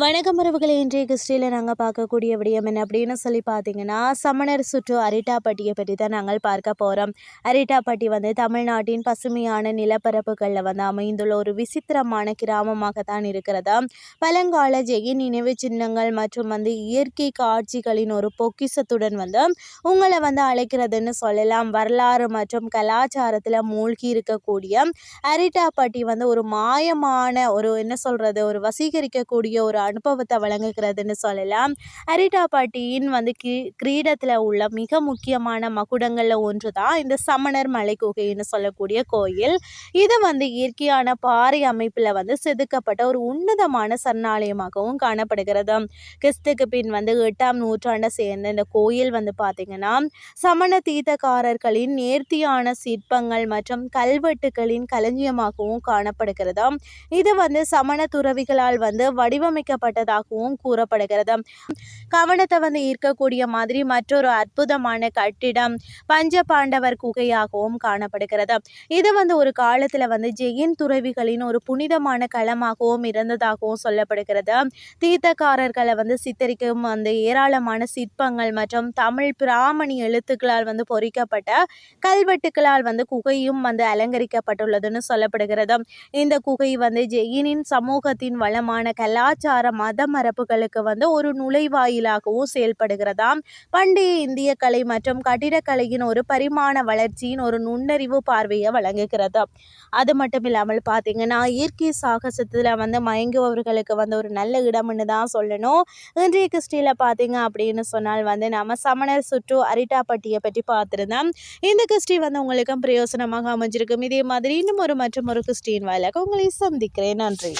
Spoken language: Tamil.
வணக்கம் உறவுகளை. இன்றைய கிறிஸ்டியில் நாங்கள் பார்க்கக்கூடிய விடயம் என்ன அப்படின்னு சொல்லி பார்த்தீங்கன்னா சமணர் சுற்று அரிட்டாப்பட்டியை பற்றி தான் நாங்கள் பார்க்க போகிறோம் அரிட்டாப்பட்டி வந்து தமிழ்நாட்டின் பசுமையான நிலப்பரப்புகளில் வந்து அமைந்துள்ள ஒரு விசித்திரமான கிராமமாக தான் இருக்கிறதா. பழங்கால ஜெயி நினைவு சின்னங்கள் மற்றும் வந்து இயற்கை காட்சிகளின் ஒரு பொக்கிசத்துடன் வந்து உங்களை வந்து அழைக்கிறதுன்னு சொல்லலாம். வரலாறு மற்றும் கலாச்சாரத்தில் மூழ்கி இருக்கக்கூடிய அரிட்டாப்பட்டி வந்து ஒரு மாயமான ஒரு என்ன சொல்கிறது ஒரு வசீகரிக்கக்கூடிய ஒரு அனுபவத்தை வழங்குகிறதுன்னு சொல்லலாம். அரிட்டாபாட்டியின் வந்து கி கிரீடத்தில் உள்ள மிக முக்கியமான மகுடங்களில் ஒன்று தான் இந்த சமணர் மலை குகைன்னு சொல்லக்கூடிய கோயில். இது வந்து இயற்கையான பாறை அமைப்பில் வந்து செதுக்கப்பட்ட ஒரு உன்னதமான சரணாலயமாகவும் காணப்படுகிறது. கிறிஸ்துக்கு பின் வந்து எட்டாம் நூற்றாண்டை சேர்ந்த இந்த கோயில் வந்து பார்த்திங்கன்னா சமண தீர்த்தக்காரர்களின் நேர்த்தியான சிற்பங்கள் மற்றும் கல்வெட்டுகளின் களஞ்சியமாகவும் காணப்படுகிறது. இது வந்து சமண துறவிகளால் வந்து கட்டப்பட்டதாகவும் கூறப்படுகிறது. கவனத்தை வந்து ஈர்க்கக்கூடிய மாதிரி மற்றொரு அற்புதமான கட்டிடம் பஞ்ச பாண்டவர் குகையாகவும் காணப்படுகிறது. இது வந்து ஒரு காலத்தில் வந்து ஜெயின் துறவிகளின் ஒரு புனிதமான களமாகவும் இருந்ததாகவும் சொல்லப்படுகிறது. தீர்த்தக்காரர்களை வந்து சித்தரிக்கும் அந்த ஏராளமான சிற்பங்கள் மற்றும் தமிழ் பிராமணி எழுத்துக்களால் வந்து பொறிக்கப்பட்ட கல்வெட்டுக்களால் வந்து குகையும் வந்து அலங்கரிக்கப்பட்டுள்ளதுன்னு சொல்லப்படுகிறது. இந்த குகை வந்து ஜெயினின் சமூகத்தின் வளமான கலாச்சார கலாச்சார மத மரபுகளுக்கு வந்து ஒரு நுழைவாயிலாகவும் செயல்படுகிறதாம். பண்டைய இந்திய கலை மற்றும் கட்டிடக்கலையின் ஒரு பரிமாண வளர்ச்சியின் ஒரு நுண்ணறிவு பார்வையை வழங்குகிறது. அது மட்டும் இல்லாமல் பார்த்தீங்கன்னா இயற்கை சாகசத்தில் வந்து மயங்குபவர்களுக்கு வந்து ஒரு நல்ல இடம்னு தான் சொல்லணும். இன்றைய கிறிஸ்டியில் பார்த்தீங்க அப்படின்னு சொன்னால் வந்து நம்ம சமணர் சுற்று அரிட்டாப்பட்டியை பற்றி பார்த்துருந்தோம். இந்த கிறிஸ்டி வந்து உங்களுக்கும் பிரயோசனமாக அமைஞ்சிருக்கும். இதே மாதிரி இன்னும் ஒரு மற்றும் ஒரு கிறிஸ்டின் வாயிலாக உங்களை சந்திக்கிறேன். நன்றி.